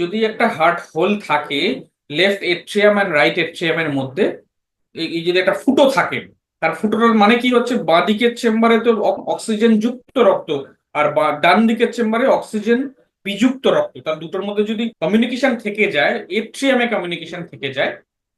যদি একটা heart hole থাকে, লেফট এট্রিয়াম অ্যান্ড রাইট এট্রিয়ামের মধ্যে, এই যদি একটা ফুটো থাকে, তার ফুটোটার মানে কি হচ্ছে? বাঁ দিকের চেম্বারে তো অক্সিজেন যুক্ত রক্ত আর বা ডান দিকের চেম্বারে অক্সিজেন বিযুক্ত রক্ত। তার দুটোর মধ্যে যদি কমিউনিকেশন থেকে যায়, এট্রিয়ামে কমিউনিকেশন থেকে যায়,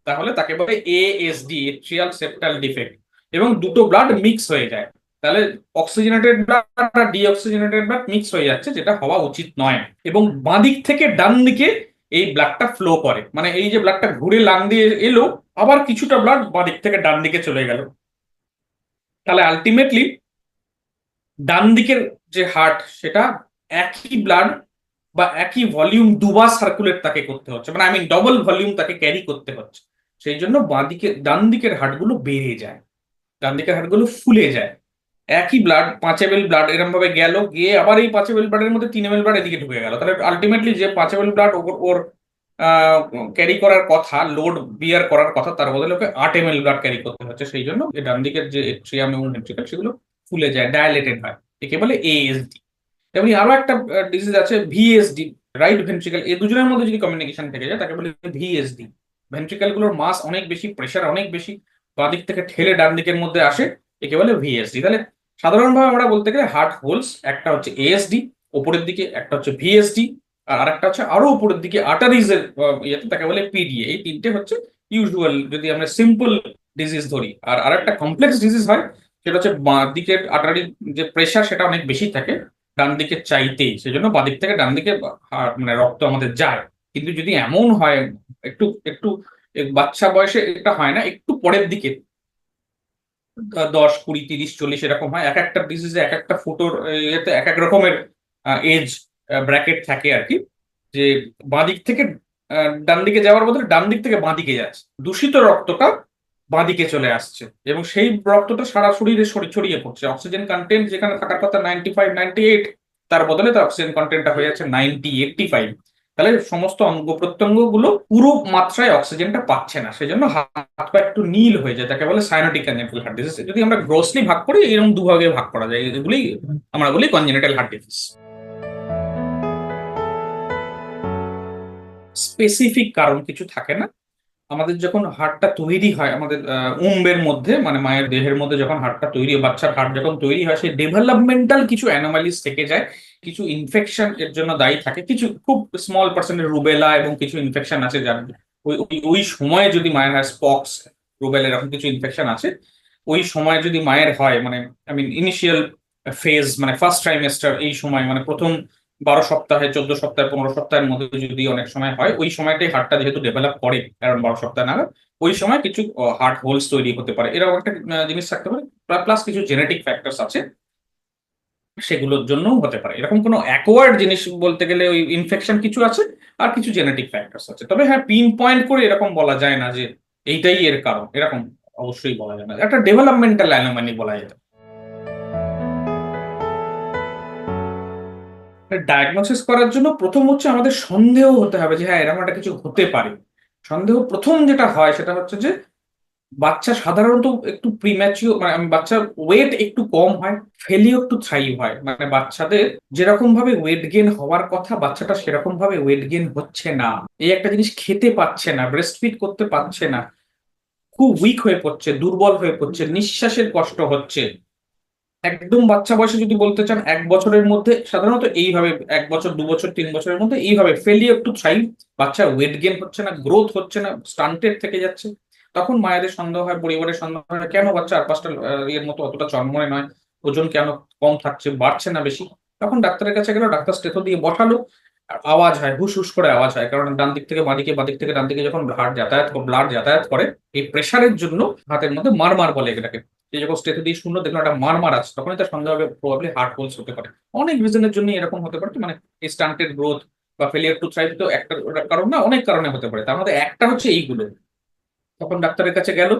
তাহলে তাকে বলে এএসডি এট্রিয়াল সেপ্টাল ডিফেক্ট এবং দুটো ব্লাড মিক্স হয়ে যায়। তাহলে অক্সিজেনেটেড ব্লাড আর ডিঅক্সিজেনেটেড ব্লাড মিক্স হয়ে যাচ্ছে, যেটা হওয়া উচিত নয়। এবং বাঁ দিক থেকে ডান দিকে এই ব্লাডটা ফ্লো করে। মানে এই যে ব্লাডটা ঘুরে লাং দিয়ে এলো, আবার কিছুটা ব্লাড বাঁ দিক থেকে ডান দিকে চলে গেল। তাহলে আলটিমেটলি ডান দিকের যে হার্ট সেটা একই ব্লাড বা একই ভলিউম দুবার সার্কুলেট তাকে করতে হচ্ছে। মানে আই মিন ডবল ভলিউম তাকে ক্যারি করতে হচ্ছে। সেই জন্য বাঁ দিকে ডান দিকের হার্টগুলো বেড়ে যায়। ডান দিকের হার্টগুলো ফুলে যায়। একই ব্লাড পাঁচ ব্লাড এরকম ভাবে গেল, গিয়ে আবার এই পাঁচ এম ব্লাডের মধ্যে তিন ব্লাড এদিকে ঢুকে গেল। তাহলে আলটিমেটলি যে পাঁচ ব্লাড ওর ওর ক্যারি করার কথা লোড বিয়ার করার কথা, তার বদলে ওকে আট এম এল ব্লাড ক্যারি করতে হচ্ছে। সেই জন্য ডান দিকের যে এট্রিয়াম এবং ভেন্ট্রিকল সেগুলো ফুলে যায় ডায়ালেটেড হয়। একে বলে এএসডি তেমনি আরও একটা ডিজিজ আছে ভিএসডি রাইট ভেন্ট্রিকল এই দুজনের মধ্যে যদি কমিউনিকেশন থেকে যায়, তাকে বলে ভিএসডি ভেন্ট্রিকলগুলোর মাস অনেক বেশি প্রেশার অনেক বেশি, বাঁ দিক থেকে ঠেলে ডান দিকের মধ্যে আসে, একে বলে ভিএসডি তাহলে সাধারণভাবে আমরা বলতে গেলে হার্ট হোলস একটা হচ্ছে এএসডি ওপরের দিকে একটা হচ্ছে ভিএসডি আর আরেকটা হচ্ছে আরও উপরের দিকে আর্টারিজ এর ইয়েতে তাকে বলে পিডিএ এই তিনটে হচ্ছে ইউজুয়াল যদি আমরা সিম্পল ডিজিজ ধরি। আর আরেকটা কমপ্লেক্স ডিজিজ হয়, সেটা হচ্ছে বাঁ দিকের আর্টারি যে প্রেশার সেটা অনেক বেশি থাকে, ডান দিকে চাইতেই, সেজন্য বাঁ দিক থেকে ডান দিকে মানে রক্ত আমাদের যায়। কিন্তু যদি এমন হয়, একটু একটু বাচ্চা বয়সে এটা হয় না, একটু পরের দিকে দশ, কুড়ি, তিরিশ, চল্লিশ এরকম হয়। এক একটা ডিজিজে এক একটা ফুটোর ইয়েতে এক এক রকমের এজ ব্র্যাকেট থাকে আর কি। যে বাঁ দিক থেকে ডান দিকে যাওয়ার বদলে ডান দিক থেকে বাঁ দিকে যাচ্ছে। দূষিত রক্তটা বাঁ দিকে চলে আসছে এবং সেই রক্তটা সারা শরীরে ছড়িয়ে পড়ছে। অক্সিজেন কন্টেন্ট যেখানে থাকার কথা নাইনটি ফাইভ নাইনটি এইট তার বদলে তার অক্সিজেন কন্টেন্টটা হয়ে যাচ্ছে নাইনটি এইটটি ফাইভ তাহলে সমস্ত অঙ্গ প্রত্যঙ্গগুলো পুরো মাত্রায় অক্সিজেনটা পাচ্ছে না সেই জন্য হাত পা একটু নীল হয়ে যায়, তাকে বলে সাইনোটিক কনজেনিটাল হার্ট ডিজিজ যদি আমরা গ্রোসলি ভাগ করি, এরকম দুভাগে ভাগ করা যায়, এগুলি আমরা বলি কনজেনিটাল হার্ট ডিজিজ স্পেসিফিক কারণ কিছু থাকে না আমাদের যখন হার্টটা তৈরি হয়, আমাদের উম্বের মধ্যে মানে মায়ের দেহের মধ্যে যখন হার্টটা তৈরি হয়, বাচ্চার হার্ট যখন তৈরি হয়, সেই ডেভেলপমেন্টাল কিছু অ্যানোমালিস থেকে যায়, কিছু ইনফেকশন এর জন্য দায়ী থাকে, কিছু, খুব স্মল পার্সেন্টের রুবেলা এবং কিছু ইনফেকশন আছে যার, ওই ওই সময়ে যদি মায়ের হয় স্পক্স রুবেলা এরকম কিছু ইনফেকশন আছে, ওই সময় যদি মায়ের হয় মানে আই মিন ইনিশিয়াল ফেজ মানে ফার্স্ট ট্রাইমেস্টার এই সময় মানে প্রথম বারো সপ্তাহে, চোদ্দ সপ্তাহে, পনেরো সপ্তাহের মধ্যে যদি অনেক সময় হয়, ওই সময়টাই হার্টটা যেহেতু ডেভেলপ করে, কারণ বারো সপ্তাহ নাগাদ ওই সময় কিছু হার্ট হোলস তৈরি হতে পারে। এরকম একটা জিনিস থাকতে পারে। প্লাস কিছু জেনেটিক ফ্যাক্টরস আছে, সেগুলোর জন্যও হতে পারে। এরকম কোনো অ্যাকোয়ার্ড জিনিস বলতে গেলে ওই ইনফেকশন কিছু আছে, আর কিছু জেনেটিক ফ্যাক্টরস আছে। তবে হ্যাঁ পিন পয়েন্ট করে এরকম বলা যায় না যে, এইটাই এর কারণ। এরকম অবশ্যই বলা যায় না। একটা ডেভেলপমেন্টাল অ্যানোমানি বলা যেতে ডায়াগনোসিস করার জন্য প্রথম হচ্ছে আমাদের সন্দেহ হতে হবে যে হ্যাঁ এরকম একটা কিছু হতে পারে। সন্দেহ প্রথম যেটা হয় সেটা হচ্ছে যে বাচ্চা সাধারণত একটু প্রিম্যাচিও মানে বাচ্চার ওয়েট একটু কম হয় ফেলিও একটু থ্রাইভ হয়। মানে বাচ্চাদের যেরকম ভাবে ওয়েট গেন হওয়ার কথা, বাচ্চাটা সেরকম ভাবে ওয়েট গেন হচ্ছে না। এই একটা জিনিস খেতে পাচ্ছে না ব্রেস্ট ফিট করতে পারছে না। খুব উইক হয়ে পড়ছে, দুর্বল হয়ে পড়ছে, নিঃশ্বাসের কষ্ট হচ্ছে। একদম বাচ্চা বয়সে যদি বলতে চান, এক বছরের মধ্যে, সাধারণত এইভাবে এক বছর, দু বছর, তিন বছরের মধ্যে এইভাবে ফেলিও একটু থ্রাইভ বাচ্চা ওয়েট গেন হচ্ছে না গ্রোথ হচ্ছে না স্টান্টেড থেকে যাচ্ছে। তখন মায়েদের সন্দেহ হয়, পরিবারের সন্দেহ হয়, কেন বাচ্চা আর পাঁচটা ইয়ের মতো অতটা চন্মনে নয়, ওজন কেন কম থাকছে, বাড়ছে না বেশি? তখন ডাক্তারের কাছে গেল, ডাক্তার স্টেথো দিয়ে বসালো আওয়াজ হয় হুস হুস করে আওয়াজ হয়, কারণ ডান দিক থেকে বাঁদিকে, বাঁদিক থেকে ডান দিকে যখন হার্ট যাতায়াত ব্লাড যাতায়াত করে, এই প্রেশারের জন্য হাতের মধ্যে মারমার বলে এটাকে। যে যখন স্টেথো দিয়ে শূন্য দেখল, একটা মারমার আছে, তখনই তার সন্দেহ হবে প্রবাবলি হার্ট হোলস হতে পারে। অনেক রিজনের জন্য এরকম হতে পারে মানে এই স্টান্টেড গ্রোথ বা ফেলিয়ার টু থ্রাইভ তো একটা কারণ না, অনেক কারণে হতে পারে। তার মধ্যে একটা হচ্ছে এইগুলো। তখন ডাক্তারের কাছে গেল,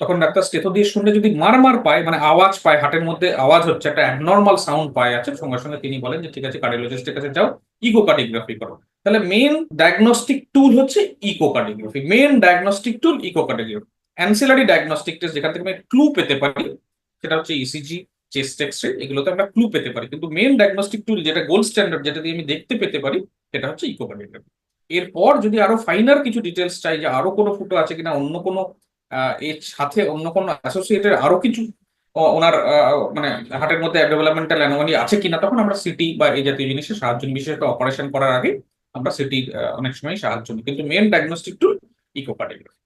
তখন ডাক্তার স্টেথো দিয়ে শুনলে যদি মারমার পায় মানে আওয়াজ পায় হার্টের মধ্যে আওয়াজ হচ্ছে, একটা অ্যাবনর্মাল সাউন্ড পায় আছে, সঙ্গে সঙ্গে তিনি বলেন যে, ঠিক আছে কার্ডিওলজিস্টের কাছে যাও ইকোকার্ডিওগ্রাফি করো। তাহলে মেন ডায়াগনস্টিক টুল হচ্ছে echocardiography main diagnostic tool echocardiography ancillary diagnostic test যেখান থেকে আমি ক্লু পেতে পারি, সেটা হচ্ছে ইসিজি চেস্ট এক্সরে এগুলোতে আমরা ক্লু পেতে পারি। কিন্তু মেন ডায়াগনস্টিক টুল যেটা গোল্ড স্ট্যান্ডার্ড যেটা দিয়ে আমি দেখতে পেতে পারি, সেটা হচ্ছে ইকোকার্ডিওগ্রাফি এরপর যদি আরও ফাইনার কিছু ডিটেলস চাই যে আরও কোনো ফুটো আছে কিনা, অন্য কোনো এর সাথে অন্য কোনো অ্যাসোসিয়েটেড আরও কিছু ওনার মানে হার্টের মধ্যে ডেভেলপমেন্টাল অ্যানোমালি আছে কিনা, তখন আমরা সিটি বা এই জাতীয় জিনিসের সাহায্য নিই বিশেষত অপারেশন করার আগে আমরা সিটি অনেক সময় সাহায্য নিই। কিন্তু মেন ডায়াগনস্টিক টুল ইকোকার্ডিওগ্রাফি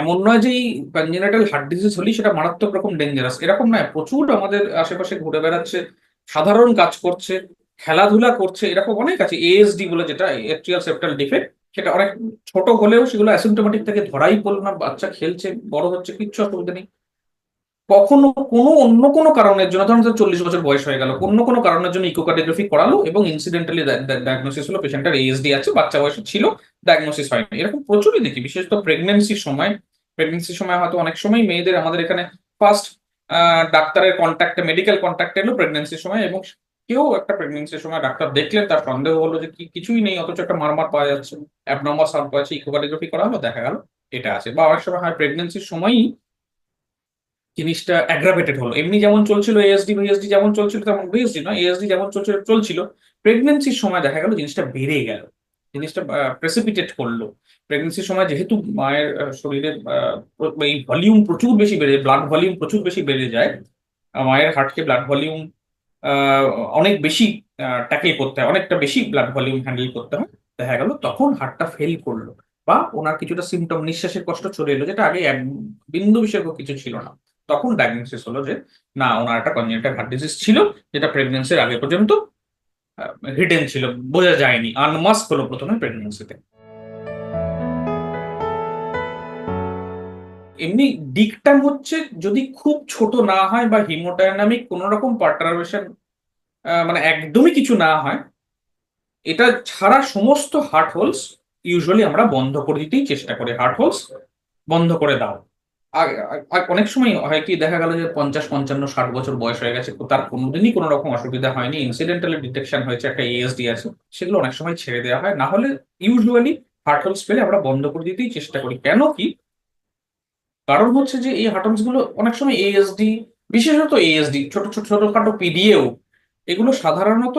এমন নয় যে কনজেনাইটাল হার্ট ডিজিজ হলেই সেটা মারাত্মক রকম ডেঞ্জারাস এরকম নয়, প্রচুর আমাদের আশেপাশে ঘুরে বেড়াচ্ছে, সাধারণ কাজ করছে, খেলাধুলা করছে, এরকম অনেক আছে। এএসডি বলে যেটা এট্রিয়াল সেপ্টাল ডিফেক্ট সেটা অনেক ছোট হলেও সেগুলো অ্যাসিমটোমেটিক থেকে ধরাই পড়ল না, বাচ্চা খেলছে, বড় হচ্ছে, কিচ্ছু অসুবিধা নেই। কখনো কোনো অন্য কোনো কারণের জন্য, ধরুন চল্লিশ বছর বয়স হয়ে গেল, অন্য কোনো কারণের জন্য ইকোকার্ডিওগ্রাফি করালো এবং ইনসিডেন্টালি ডায়াগনোসিস হলো পেশেন্টের এএসডি আছে, বাচ্চা বয়সে ছিল ডায়াগনোসিস হয়নি। এরকম প্রচুরই দেখি, বিশেষত প্রেগনেন্সির সময়। প্রেগনেন্সির সময় হয়তো অনেক সময় মেয়েদের আমাদের এখানে ফার্স্ট ডাক্তারের কন্ট্যাক্টে মেডিকেল কন্ট্যাক্টে এলো প্রেগনেন্সির সময় এবং কেউ একটা প্রেগনেন্সির সময় ডাক্তার দেখলেন, তার সন্দেহ হলো যে কি, কিছুই নেই, অথচ একটা মারমার পাওয়া যাচ্ছে। অ্যাবনর্মাল সাউন্ড পাওয়া যাচ্ছে ইকোকার্ডিওগ্রাফি করা হলো, দেখা গেল, এটা আছে। বা অনেক সময় হয় প্রেগনেন্সির সময়ই জিনিসটা অ্যাগ্রাভেটেড হলো। এমনি যেমন চলছিল এএসডি ভিএসডি যেমন চলছিল, তেমন ভিএসডি নয় এএসডি যেমন চলছিল চলছিল। প্রেগনেন্সির সময় দেখা গেল জিনিসটা বেড়ে গেল। জিনিসটা প্রেসিপিটেট করল। প্রেগনেন্সির সময় যেহেতু মায়ের শরীরে এই ভলিউম প্রচুর বেশি বেড়ে ব্লাড ভলিউম প্রচুর বেশি বেড়ে যায় মায়ের হার্টকে ব্লাড ভলিউম অনেক বেশি ট্যাকেল করতে হয়, অনেকটা বেশি ব্লাড ভলিউম হ্যান্ডেল করতে হয়, দেখা গেল তখন হার্টটা ফেল করল বা ওনার কিছুটা সিমটম নিঃশ্বাসের কষ্ট চলে এলো, যেটা আগে এক বিন্দু বিষয়ক কিছু ছিল না। তখন ডায়াগনোসিস হলো যে, না, ওনার একটা কনজেনিটাল হার্ট ডিজিজ ছিল, যেটা প্রেগনেন্সির আগে পর্যন্ত হিডেন ছিল, বোঝা যায়নি। আনমাস্ক হলো প্রথমে প্রেগনেন্সিতে এমনি ডিকটাম হচ্ছে, যদি খুব ছোট না হয় বা হিমোডাইনামিক কোনো রকম পার্টারবেশন মানে একদমই কিছু না হয়, এটা ছাড়া সমস্ত হার্ট হোলস ইউজুয়ালি আমরা বন্ধ করে দিতেই চেষ্টা করি। হার্ট হোলস বন্ধ করে দাও। অনেক সময় হয় কি, দেখা গেল যে পঞ্চাশ, পঞ্চান্ন, ষাট বছর বয়স হয়ে গেছে তার কোনোদিনই কোনো রকম অসুবিধা হয়নি। ইনসিডেন্টালি ডিটেকশন হয়েছে, একটা এএসডি আছে, সেগুলো অনেক সময় ছেড়ে দেওয়া হয়। না হলে ইউজুয়ালি হার্ট হোলস পেলে আমরা বন্ধ করে দিতেই চেষ্টা করি। কেন কি? কারণ হচ্ছে যে এই হার্টগুলো অনেক সময় এএসডি বিশেষত এএসডি ছোট ছোট, ছোটখাটো পিডিএও এগুলো সাধারণত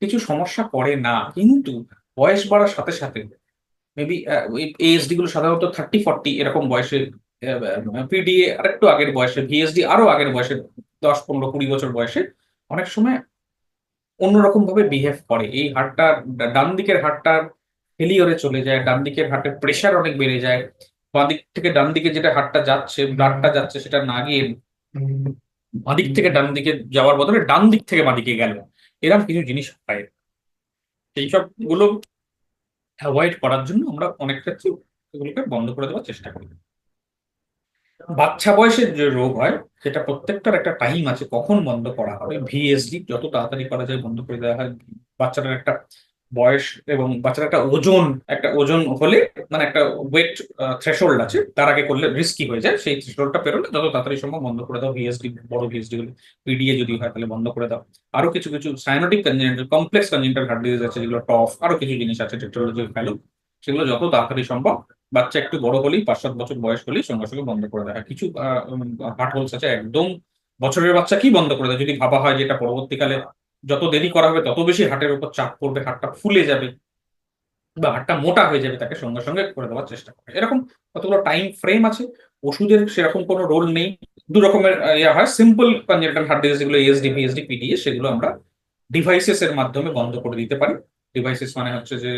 কিছু সমস্যা করে না। কিন্তু বয়স বাড়ার সাথে সাথে মেবি এএসডি গুলো সাধারণত থার্টি ফর্টি এরকম বয়সে পিডিএ আরেকটু আগের বয়সে ভিএসডি আরও আগের বয়সে, দশ, পনেরো, কুড়ি বছর বয়সে অনেক সময় অন্যরকম ভাবে বিহেভ করে। এই হার্টটা ডান দিকের হার্টটা ফেলিওরে চলে যায়, ডান দিকের হার্টের প্রেশার অনেক বেড়ে যায়। বাঁ দিক থেকে ডান দিকে যেটা হার্টটা যাচ্ছে ব্লাডটা যাচ্ছে, সেটা না গিয়ে বাঁ দিক থেকে ডান দিকে যাওয়ার বদলে ডান দিক থেকে বাঁ দিকে গেল। এরকম কিছু জিনিস হয়। সেই সবগুলো অ্যাভয়েড করার জন্য আমরা অনেক ক্ষেত্রে এগুলোকে বন্ধ করে দেওয়ার চেষ্টা করি। বাচ্চা বয়সের যে রোগ হয়, সেটা প্রত্যেকটার একটা টাইম আছে, কখন বন্ধ করা হবে। ভিএসডি যত তাড়াতাড়ি করা যায় বন্ধ করে দেওয়া হয়। বাচ্চাটার একটা বয়স এবং বাচ্চার একটা ওজন একটা ওজন হলে মানে একটা ওয়েট থ্রেশোল্ড আছে, তার আগে করলে রিস্কি হয়ে যায়। সেই থ্রেশোল্ডটা পেরোলে যত তাড়াতাড়ি সম্ভব বন্ধ করে দাও। ভিএসডি বড় ভিএসডি গুলো পিডিএ যদি হয় তাহলে বন্ধ করে দাও। আরও কিছু কিছু cyanotic congenital complex congenital heart disease আছে, যেগুলো টফ আরও কিছু জিনিস আছে টেকনোলজি ফেলো সেগুলো যত তাড়াতাড়ি সম্ভব বাচ্চা একটু বড় হলেই, পাঁচ সাত বছর বয়স হলেই সঙ্গে সঙ্গে বন্ধ করে দেয়। কিছু হার্ট হোলস আছে, একদম বছরের বাচ্চা কি বন্ধ করে দেয়? যদি ভাবা হয় যে এটা পরবর্তীকালে যত দেরি করা হবে, তত বেশি হার্টের উপর চাপ পড়বে, হার্টটা ফুলে যাবে বা হার্টটা মোটা হয়ে যাবে, তাকে সঙ্গে সঙ্গে করে দেওয়ার চেষ্টা করে। এরকম কতগুলো টাইম ফ্রেম আছে, ওষুধের সেরকম কোনো রোল নেই। দু রকমের ইয়া হয় সিম্পল কনজেনিটাল হার্ট ডিজিজ যেগুলো এএসডি ভিএসডি পিডিএ সেগুলো আমরা ডিভাইসেস এর মাধ্যমে বন্ধ করে দিতে পারি। ডিভাইসেস মানে হচ্ছে যে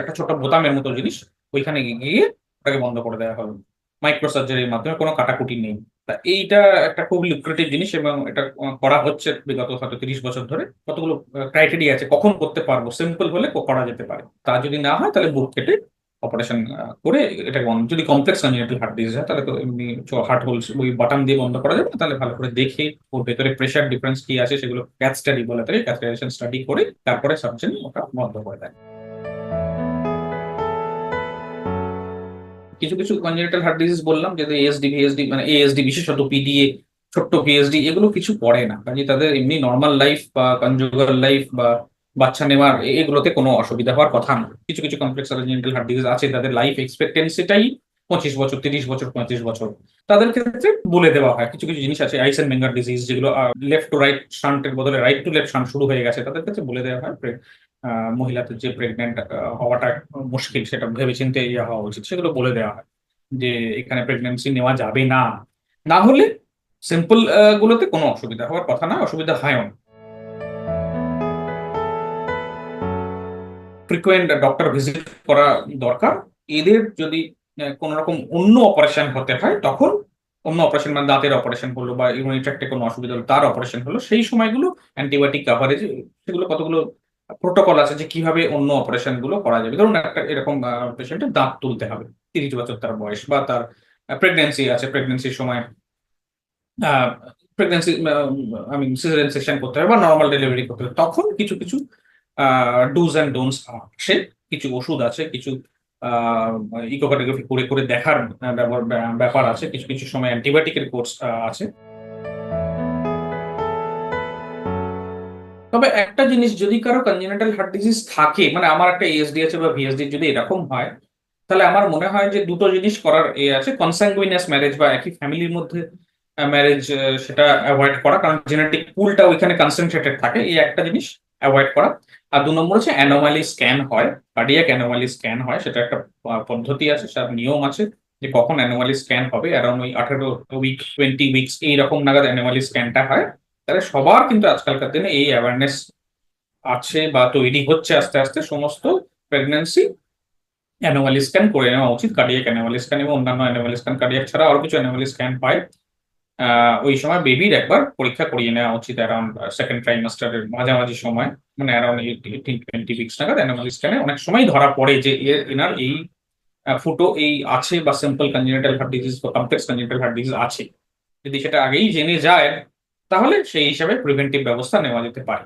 একটা ছোট বোতামের মতো জিনিস ওইখানে গিয়ে ওটাকে বন্ধ করে দেওয়া হবে মাইক্রো সার্জারির মাধ্যমে কোনো কাটাকুটি নেই। তা এইটা একটা খুব লুক্রেটিভ জিনিস এবং এটা করা হচ্ছে বিগত হয়তো তিরিশ বছর ধরে। কতগুলো ক্রাইটেরিয়া আছে, কখন করতে পারব? সিম্পল হলে করা যেতে পারে। তা যদি না হয়, তাহলে বুক কেটে অপারেশন করে এটা বন্ধ, যদি কমপ্লেক্স কনজেনিটাল হার্ট ডিজিজ হয়, তাহলে তো এমনি হার্ট হোলস ওই বাটাম দিয়ে বন্ধ করা যাবে তাহলে ভালো করে দেখে ওর ভেতরে প্রেশার ডিফারেন্স কি আছে সেগুলো ক্যাথ স্টাডি বলে থাকে ক্যাথেটারাইজেশন স্টাডি করে তারপরে সার্জন ওটা বন্ধ করে দেয়। কিছু কিছু কনজেনিটাল হার্ট ডিজিজ বললাম যে এএসডি ভিএসডি মানে এএসডি বিশেষত পিডিএ ছোট্ট ভিএসডি এগুলো কিছু পড়ে না। কাজে তাদের এমনি নর্মাল লাইফ বা কনজুগাল লাইফ বা বাচ্চা নেওয়ার এগুলোতে কোনো অসুবিধা হওয়ার কথা না। কিছু কিছু কমপ্লেক্স কনজেনিটাল হার্ট ডিজিজ আছে, তাদের লাইফ এক্সপেক্টেন্সিটাই পঁচিশ বছর, তিরিশ বছর, পঁয়ত্রিশ বছর। তাদের ক্ষেত্রে বলে দেওয়া হয়, কিছু কিছু জিনিস আছে আইস আইসেন মেঙ্গার ডিজিজ যেগুলো লেফট টু রাইট শান্টের বদলে রাইট টু লেফট শান্ট শুরু হয়ে গেছে, তাদের ক্ষেত্রে বলে দেওয়া হয় মহিলাদের যে প্রেগনেন্ট হওয়াটা মুশকিল, সেটা ভেবেচিন্তে ইয়ে হওয়া উচিত। সেগুলো বলে দেওয়া হয় যে, এখানে প্রেগনেন্সি নেওয়া যাবে না। না হলে সিম্পল গুলোতে কোনো অসুবিধা হওয়ার কথা না, অসুবিধা হয় না। ফ্রিকোয়েন্ট ডক্টর ভিজিট করা দরকার। এদের যদি কোনো রকম অন্য অপারেশন হতে হয়, তখন অন্য অপারেশন মানে দাঁতের অপারেশন হলো বা ইউনিট্রাক্টে কোনো অসুবিধা হলো, তার অপারেশন হলো, সেই সময়গুলো অ্যান্টিবায়োটিক কাভারেজ সেগুলো কতগুলো প্রোটোকল আছে যে কীভাবে অন্য অপারেশনগুলো করা যাবে। ধরুন একটা এরকম পেশেন্টের দাঁত তুলতে হবে, তিরিশ বছর তার বয়স বা তার প্রেগনেন্সি আছে প্রেগনেন্সির সময় প্রেগনেন্সি আমি সিজারিয়ান সেকশন করতে হবে বা নর্মাল ডেলিভারি করতে হবে। তখন কিছু কিছু ডুজ অ্যান্ড ডোনস আসে কিছু ওষুধ আছে, কিছু ইকোকার্টোগ্রাফি করে করে দেখার ব্যাপার আছে, কিছু কিছু সময় অ্যান্টিবায়োটিকের কোর্স আছে। তবে একটা জিনিস, যদি কারও কনজেনিটাল হার্ট ডিজিজ থাকে মানে আমার একটা এএসডি আছে বা ভিএসডি যদি এরকম হয়, তাহলে আমার মনে হয় যে দুটো জিনিস করার এ আছে কনসাংগুইনাস ম্যারেজ বা একই ফ্যামিলির মধ্যে ম্যারেজ সেটা অ্যাভয়েড করা, কারণ জেনেটিক পুলটা ওইখানে কনসেন্ট্রেটেড থাকে, এই একটা জিনিস অ্যাভয়েড করা। আর দু নম্বর হচ্ছে অ্যানোমালি স্ক্যান হয় কার্ডিয়াক অ্যানোমালি স্ক্যান হয়, সেটা একটা পদ্ধতি আছে, সেটার নিয়ম আছে যে কখন অ্যানোমালি স্ক্যান হবে অ্যারাউন্ড ওই আঠারো উইক টোয়েন্টি উইকস এইরকম নাগাদ অ্যানোমালি স্ক্যানটা হয়। তাহলে সবার কিন্তু আজকালকার দিনে এই অ্যাওয়ারনেস আছে বা তৈরি হচ্ছে আস্তে আস্তে সমস্ত প্রেগনেন্সি অ্যানোমালি স্ক্যান করে নেওয়া উচিত। কার্ডিয়াক অ্যানোমালি স্ক্যান এবং অন্যান্য অ্যানোমালি স্ক্যান কার্ডিয়াক ছাড়া আরও কিছু অ্যানোমালি স্ক্যান আহ, ওই সময় বেবির একবার পরীক্ষা করিয়ে নেওয়া উচিত অ্যারাউন্ড সেকেন্ড ট্রাইমাস্টারের মাঝামাঝি সময় মানে অ্যারাউন্ড এইটিন টোয়েন্টি উইকস নাগাদ অ্যানোমালি স্ক্যানে অনেক সময় ধরা পড়ে যে এনার এই ফুটো এই আছে বা সিম্পল কনজেনিটাল হার্ট ডিজিজ বা কমপ্লেক্স কনজেনিটাল হার্ট ডিজিজ আছে। যদি সেটা আগেই জেনে যায় তাহলে সেই হিসাবে প্রিভেন্টিভ ব্যবস্থা নেওয়া যেতে পারে।